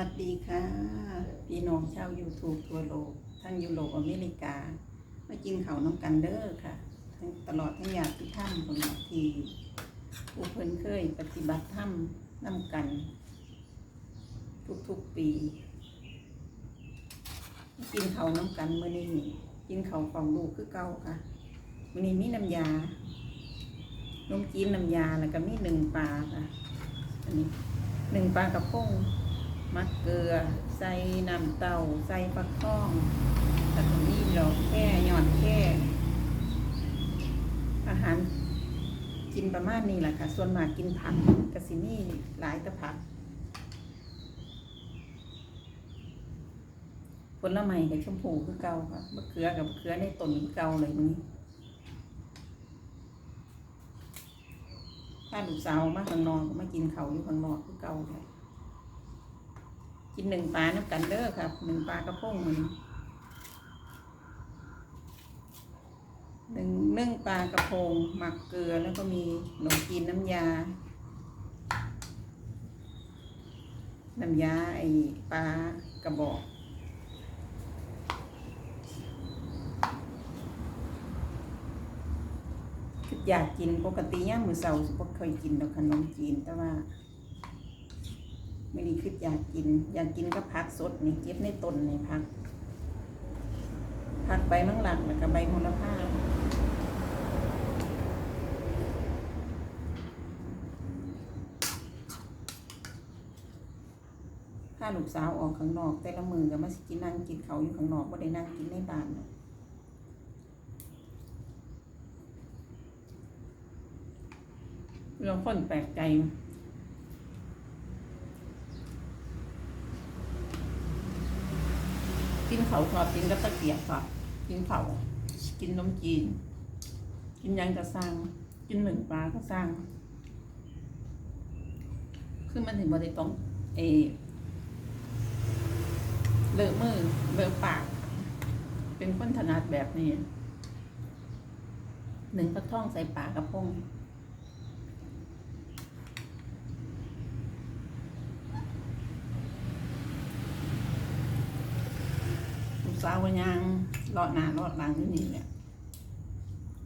วัสดีค่ะ พี่น้องชาว YouTube ทั่วโลก ทั้งยุโรปอเมริกา มากินเขาน้ำกันเด้อค่ะ ทั้งตลอดทั้งญาติธรรมคนที่ผู้เพิ่นเคยปฏิบัติธรรมนำกัน ทุกๆปีมากินเขาน้ำกันมื้อนี้กินเขาของลูกคือเก่าค่ะมื้อนี้มีน้ำยานมจีนน้ำยาแล้วก็มีหนึ่งปลาค่ะ อันนี้หนึ่งปลากระพง มักเกลือ ใส่น้ำเต้าใส่ฟักทองแล้วก็มีดอกแค่หย่อดแค่อาหารกินประมาณนี้แหละค่ะ ส่วนมากกินผักกะสิมีหลายต่ผัก ผลไม้กับชมพูคือเก่าค่ะมะเขือกับมะเขือในต้นคือเก่าเลยนี้ถ้าลูกสาวมาข้างนอกก็มากินเขาอยู่ข้างนอกคือเก่าค่ะ กินหนึ่งปลาน้ำกันเด้อครับหนึ่งปลากระพงมันหนึ่งนึ่งปลากระพงหมักเกลือแล้วก็มีขนมจีนน้ำยา น้ำยาไอปลากระบอกอยากกินปกติย่ามมือเสาร์สิบ่เคยกินดอกขนมจีนแต่ว่า ไม่ได้คืออยากกิน อยากกินก็พักสดนี่เก็บในต้นในพักพักใบมังหลักแล้วก็ใบโหระพาถ้าลูกสาวออกข้างนอก แต่ละมือก็มาสิกินนั่งกินเขาอยู่ข้างนอกก็ได้นั่งกินในบ้านเนาะเราคนแปลกใจ กินเขาชอบกินกับตะเกียบค่ะกินเขากินนมจีน กินยังก็สร้างกินหนึ่งปลาก็สร้างคือมันถึงบริต้องเอเลอะมือเลอะปาก เป็นคนถนัดแบบนี้ หนึ่งก็ท่องใส่ปากกระพง สาววันยังรอดนานรอดหลังอยู่นี่แหละ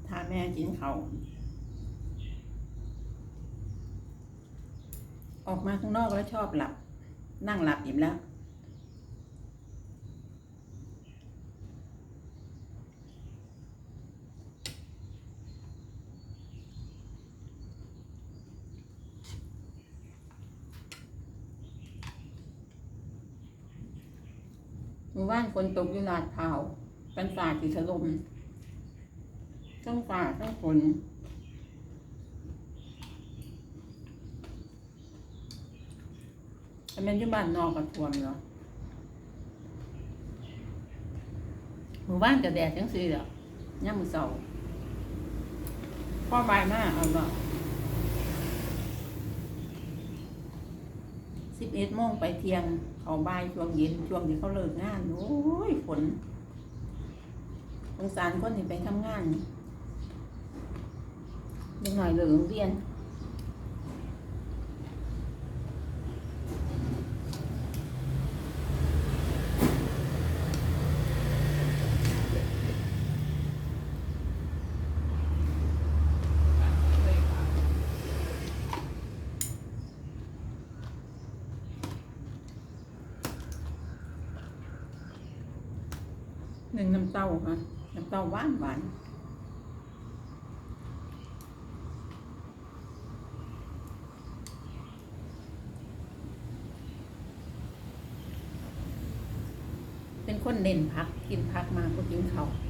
ถ้าแม่กินเขาออกมาข้างนอกแล้วชอบหลับ นั่งหลับอิ่มแล้ว หมู่บ้านคนตกอยู่ลาดพร้าปนฝ่าที่ถล่มทั้งฝ่าทั้งฝนแต่แมันยู่บ้านนอกกับท่วมเนาะหมู่บ้านจะแดดจังซี่เหรอย่ามมือเสาพ่อบายมากเอาบ่สิ บเอ็ดโมงไปเที่ยง เขาบ่ายช่วงเย็นช่วงที่เขาเลิกงานโอ้ยฝนสงสารคนที่ไปทำงานยังหน่อยเหลืองเรียน หนึ่งน้ำเต้าค่ะน้ำเต้าหวานหวานเป็นคนเน้นพักกินพักมากก็กินเขาว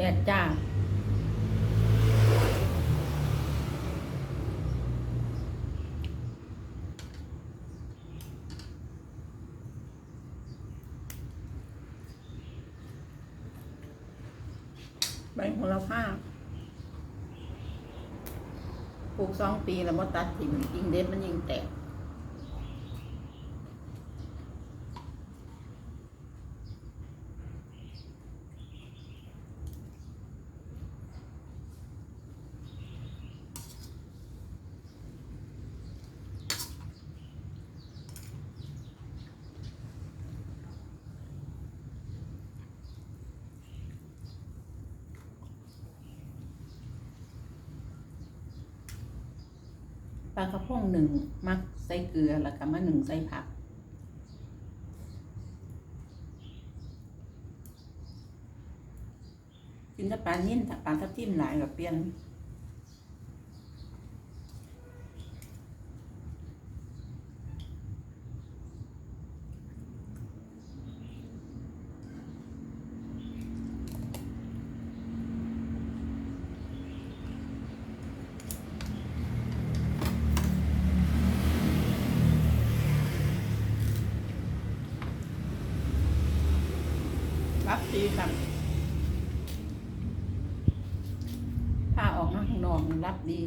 แดดจ้าใบของเระพาปลูกสองปีแล้วมาตัดถิ่นยิงเด็ดมันยิงแตก ลากระพงหนึ่งมักใส่เกลือแล้วก็มาหนึ่งใส่ผัก กินแต่ปลานิ่นถ้าปลาทับทิมหลายกับเปลี่ยน รับดีครับถ้าออกมาข้างนอกนี่รับดี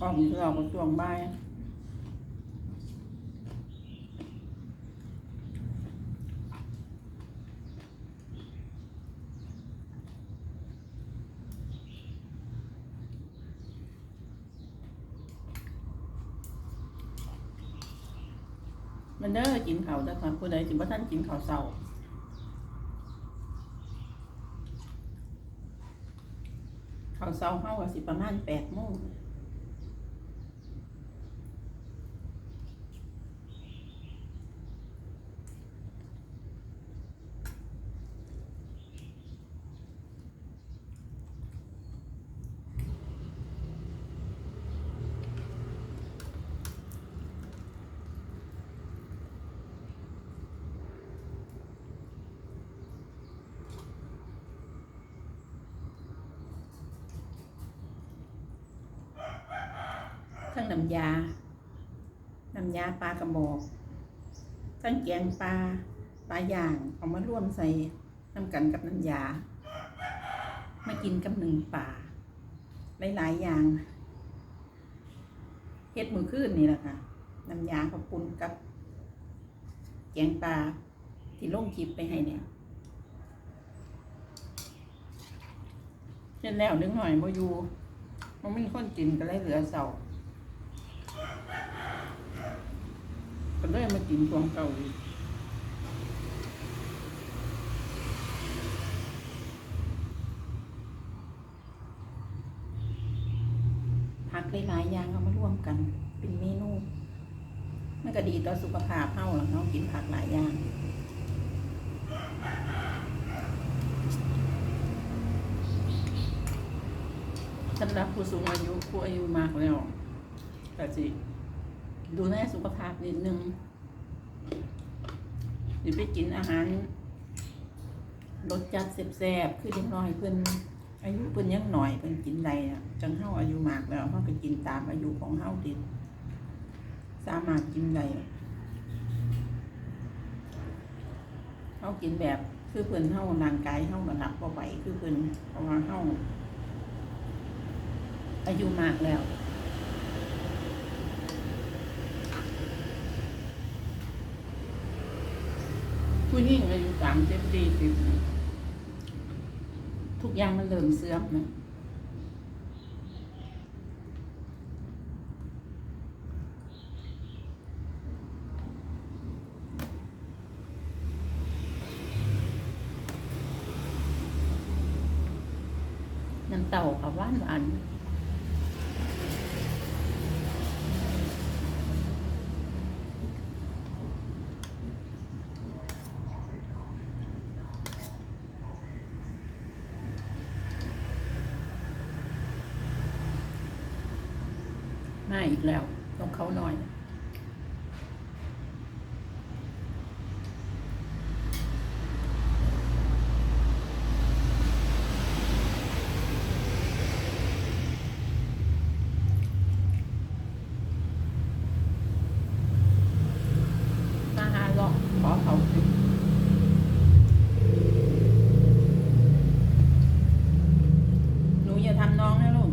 ออกนี่ก็ออกมาช่วงบ่าย กินเขาวแต่ค่ะผู้ใดถึงว่าท่านกินเขาเศร้าเขาเศร้าเฮาก็สิประมาณแปดโมง ทั้งน้ำยา น้ำยาปลากระบอก ทั้งแกงปลา ปลาย่างเอามาร่วมใส่น้ำกันกับน้ำยา มากินกับหนึ่งป่า หลายๆอย่างเฮ็ดมือขึ้นนี่แหละค่ะ น้ำยาขาวปุนกับ แกงปลาที่ลงคลิปไปให้เนี่ยเช่นแล้วนึงหน่อยบ่อยู่มันไม่มีคนกินก็เลยเหลือเสา ก็เลยมากินตัวเก่าอีกผักหลายๆอย่างเอามาร่วมกัน เป็นเมนูมันก็ดีต่อสุขภาพเฮาหรอกเนาะกินผักหลายอย่างสำหรับผู้สูงอายุผู้อายุมากแล้วก็สิ ดูแลสุขภาพนิดนึงหรือไปกินอาหารรสจัดแซ่บๆคือเด็กน้อยเพิ่นอายุเพิ่นยังหน่อยเพิ่นกินได้อะจังเฮาอายุมากแล้วเฮาก็กินตามอายุของเฮาติสามารถกินได้เฮากินแบบคือเพิ่นเฮาร่างกายเฮาบ่รับบ่ไหวคือเพิ่นเพราะว่าเฮาอายุมากแล้ว ผู้หญิงอายุสามสิบสี่สิบทุกอย่างมันเริ่มเสื่อมนะน้ำเต่ากับหวานหวาน มาอีกแล้วต้องเขาหน่อย มาหาเลาะขอเขาสิ น้องนะลูก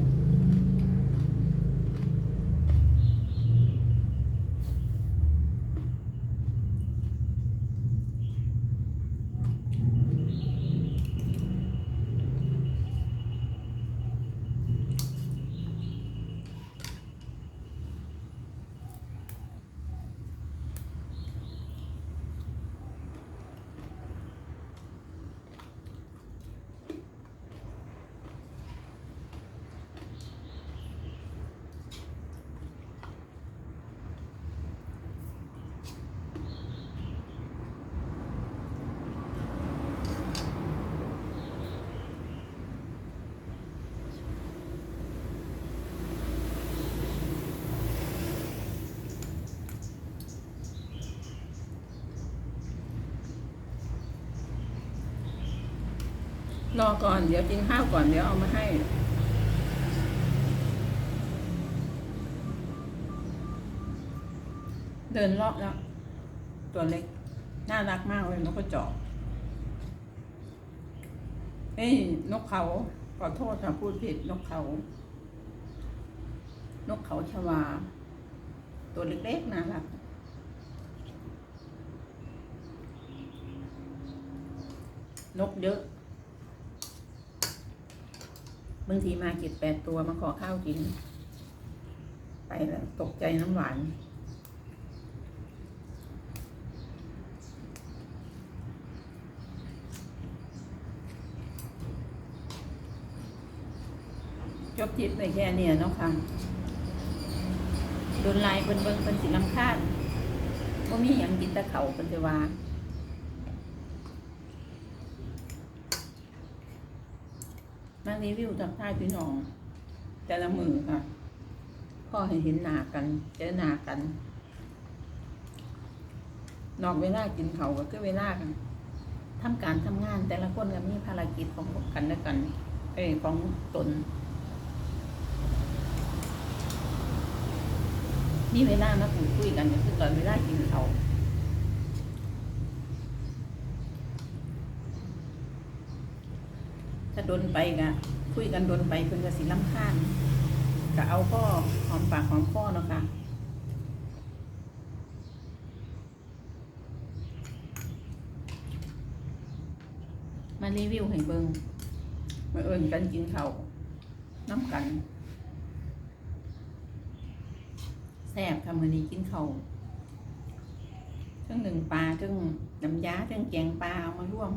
รอก่อน เดี๋ยวกินข้าวก่อน เดี๋ยวเอามาให้เดินรอบแล้ว ตัวเล็ก น่ารักมากเลยนกกระจอกเอ้ยนกเขาขอโทษค่ะพูดผิดนกเขา นกเขาชวา ตัวเล็กๆน่ารักนกเยอะ บางทีมาเก็ดแปดตัวมาขอข้าวกิน ไปแล้วตกใจน้ำหวานจบจิตไปแค่เนี้เนาะค่ะโดนลายเพิ่นเบิ่งเพิ่นสิลำคาญบ่มีหยังกินตะเขาเพิ่นจะว่า มา รีวิวจากท่ายพี่น้อง แต่ละมือค่ะพ่อให้เห็นหนากันเจอหนากัน นอกเวลากินเขาก็คือเวลากันทำการทำงานแต่ละคนก็มีภารกิจของกันและกันเอ้ของตนนี่เวลามาพูดคุยกันก็คือตอนเวลากินเขา ถ้าโดนไปก็คุยกันโดนไปเพิ่นก็สิลำคาญก็เอาพ่อหอมปากหอมคอเนาะค่ะมารีวิวให้เบิงมาเอิญกันกินเขาวน้ำกันแซ่บค่ะมื้อนี้กินเขาวเทั้งหนึ่งปลาเทั้งน้ำยาเทั้งแกงปลาเอามาร่วม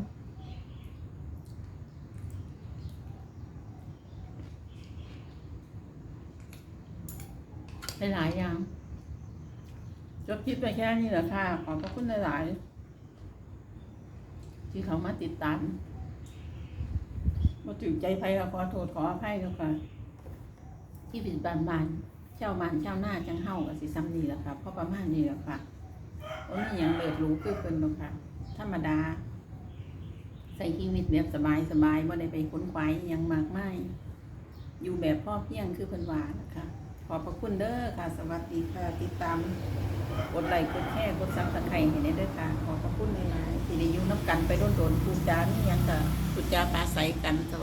หลายอย่างจบคลิปไปแค่นี้แหละค่ะ ขอบพระคุณหลายๆที่เขามาติดตามมาถึงใจไฟก็ขอโทษขออภัยแล้วค่ะ ที่ผิดบานบานเจ้าบานเจ้าหน้าจังเฮากับสิซ้ำนี่แหละค่ะเพราะประมาณนี้แหละค่ะว่ามีอย่างเลิศรู้คือเพิ่นหรอกค่ะ ธรรมดา ใส่ชีวิตแบบสบายสบายไม่ได้ไปค้นคว้าอหยังมากมายอยู่แบบพ่อเพียงคือเพิ่นว่านะคะ ขอบพระคุณเด้อค่ะ สวัสดีค่ะ ติดตาม กดไลค์กดแชร์กดซับสไครต์ให้เด้อค่ะ ขอบพระคุณหลายๆที่ได้อยู่น้ำกันไปโดนๆพูดจานี่ยังก็พูดจาปลาใสกัน